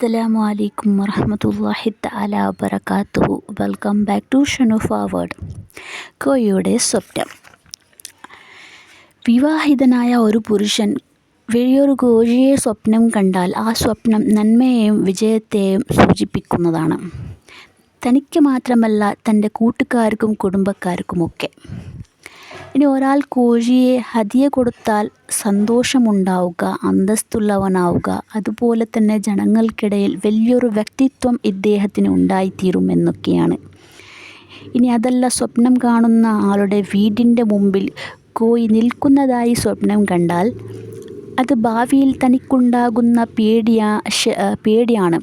അസ്സലാമു അലൈക്കും വറഹമത്തല്ലാഹി തആല വബറകാതുഹു വെൽക്കം ബാക്ക് ടു ഷനു ഫാവേഡ് കോയുടെ സ്വപ്നം. വിവാഹിതനായ ഒരു പുരുഷൻ വലിയൊരു കോഴിയെ സ്വപ്നം കണ്ടാൽ ആ സ്വപ്നം നന്മയെയും വിജയത്തെയും സൂചിപ്പിക്കുന്നതാണ്. തനിക്ക് മാത്രമല്ല തന്റെ കൂട്ടുകാർക്കും കുടുംബക്കാർക്കുമൊക്കെ. ഇനി ഒരാൾ കോഴിയെ ഹദിയ കൊടുത്താൽ സന്തോഷമുണ്ടാവുക അന്തസ്തുള്ളവനാവുക അതുപോലെ തന്നെ ജനങ്ങൾക്കിടയിൽ വലിയൊരു വ്യക്തിത്വം ഇദ്ദേഹത്തിന് ഉണ്ടായിത്തീരുമെന്നൊക്കെയാണ് ഇനി അതല്ല സ്വപ്നം കാണുന്ന ആളുടെ വീടിന്റെ മുമ്പിൽ കോയി നിൽക്കുന്നതായി സ്വപ്നം കണ്ടാൽ അത് ഭാവിയിൽ തനിക്കുണ്ടാകുന്ന പേടിയാ പേടിയാണ്.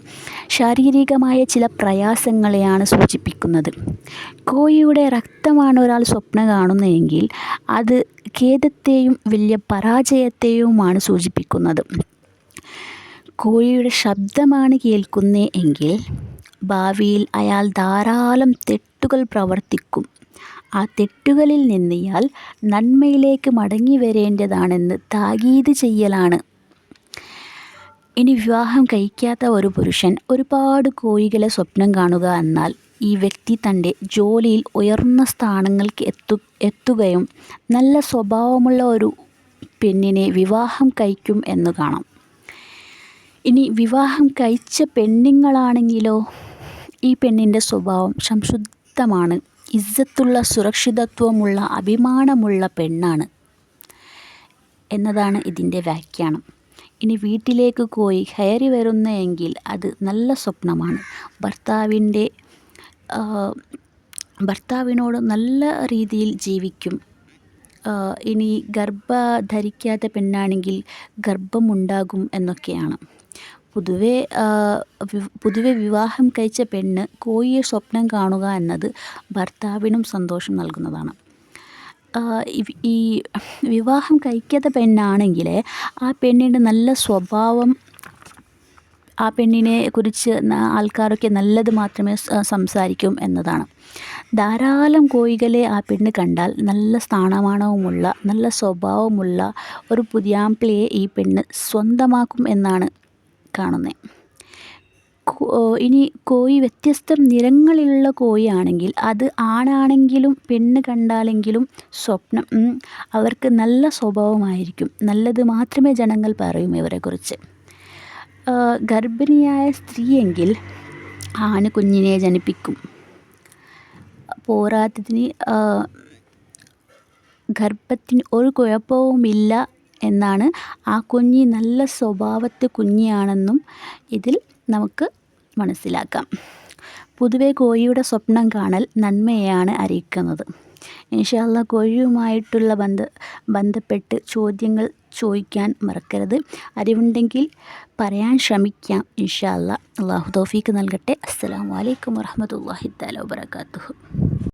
ശാരീരികമായ ചില പ്രയാസങ്ങളെയാണ് സൂചിപ്പിക്കുന്നത്. കോഴിയുടെ രക്തമാണ് ഒരാൾ സ്വപ്നം കാണുന്നതെങ്കിൽ അത് ഖേദത്തെയും വലിയ പരാജയത്തെയുമാണ് സൂചിപ്പിക്കുന്നത്. കോഴിയുടെ ശബ്ദമാണ് കേൾക്കുന്നത് എങ്കിൽ ഭാവിയിൽ അയാൾ ധാരാളം തെട്ടുകൾ പ്രവർത്തിക്കും. ആ തെറ്റുകളിൽ നിന്ന് ഇയാൾ നന്മയിലേക്ക് മടങ്ങി വരേണ്ടതാണെന്ന് താകീത് ചെയ്യലാണ്. ഇനി വിവാഹം കഴിക്കാത്ത ഒരു പുരുഷൻ ഒരുപാട് കോഴികളെ സ്വപ്നം കാണുക എന്നാൽ ഈ വ്യക്തി തന്റെ ജോലിയിൽ ഉയർന്ന സ്ഥാനങ്ങൾക്ക് എത്തു എത്തുകയും നല്ല സ്വഭാവമുള്ള ഒരു പെണ്ണിനെ വിവാഹം കഴിക്കും എന്ന് കാണാം. ഇനി വിവാഹം കഴിച്ച പെണ്ണുങ്ങളാണെങ്കിലോ ഈ പെണ്ണിന്റെ സ്വഭാവം സംശുദ്ധമാണ്. ഇജ്ജത്തുള്ള സുരക്ഷിതത്വമുള്ള അഭിമാനമുള്ള പെണ്ണാണ് എന്നതാണ് ഇതിന്റെ വ്യാഖ്യാനം. ഇനി വീട്ടിലേക്ക് പോയി കയറി വരുന്നെങ്കിൽ അത് നല്ല സ്വപ്നമാണ്. ഭർത്താവിന്റെ ഭർത്താവിനോട് നല്ല രീതിയിൽ ജീവിക്കും. ഇനി ഗർഭ ധരിക്കാത്ത പെണ്ണാണെങ്കിൽ ഗർഭമുണ്ടാകും എന്നൊക്കെയാണ്. പൊതുവെ പൊതുവെ വിവാഹം കഴിച്ച പെണ്ണ് കോഴിയെ സ്വപ്നം കാണുക എന്നത് ഭർത്താവിനും സന്തോഷം നൽകുന്നതാണ്. ഈ വിവാഹം കഴിക്കാത്ത പെണ്ണാണെങ്കിൽ ആ പെണ്ണിന്റെ നല്ല സ്വഭാവം ആ പെണ്ണിനെ കുറിച്ച് ആൾക്കാരൊക്കെ നല്ലത് മാത്രമേ സംസാരിക്കും എന്നതാണ്. ധാരാളം കോഴികളെ ആ പെണ്ണ് കണ്ടാൽ നല്ല സ്ഥാനമാണവുമുള്ള നല്ല സ്വഭാവമുള്ള ഒരു പുതിയാമ്പിളിയെ ഈ പെണ്ണ് സ്വന്തമാക്കും എന്നാണ് കാണുന്നത് ഇനി കോഴി വ്യത്യസ്ത നിറങ്ങളിലുള്ള കോഴിയാണെങ്കിൽ അത് ആണാണെങ്കിലും പെണ്ണ് കണ്ടാലെങ്കിലും സ്വപ്നം അവർക്ക് നല്ല സ്വഭാവമായിരിക്കും. നല്ലത് മാത്രമേ ജനങ്ങൾ പറയും ഇവരെക്കുറിച്ച്. ഗർഭിണിയായ സ്ത്രീയെങ്കിൽ ആണ് കുഞ്ഞിനെ ജനിപ്പിക്കും. പോരാത്തതിന് ഗർഭത്തിന് ഒരു കുഴപ്പവുമില്ല എന്നാണ് ആ കുഞ്ഞി നല്ല സ്വഭാവത്തെ കുഞ്ഞിയാണെന്നും ഇതിൽ നമുക്ക് മനസ്സിലാക്കാം. പൊതുവെ കോഴിയുടെ സ്വപ്നം കാണൽ നന്മയാണ് അറിയിക്കുന്നത്. ഇൻഷാല്ല കോഴിയുമായിട്ടുള്ള ബന്ധ ബന്ധപ്പെട്ട് ചോദ്യങ്ങൾ ചോദിക്കാൻ മറക്കരുത്. അറിവുണ്ടെങ്കിൽ പറയാൻ ശ്രമിക്കാം. ഇൻഷാല്ല അള്ളാഹു തോഫീക്ക് നൽകട്ടെ. അസ്സാം വലൈക്കും വർഹമത്തല്ലാഹി തല വാബർക്കാത്തു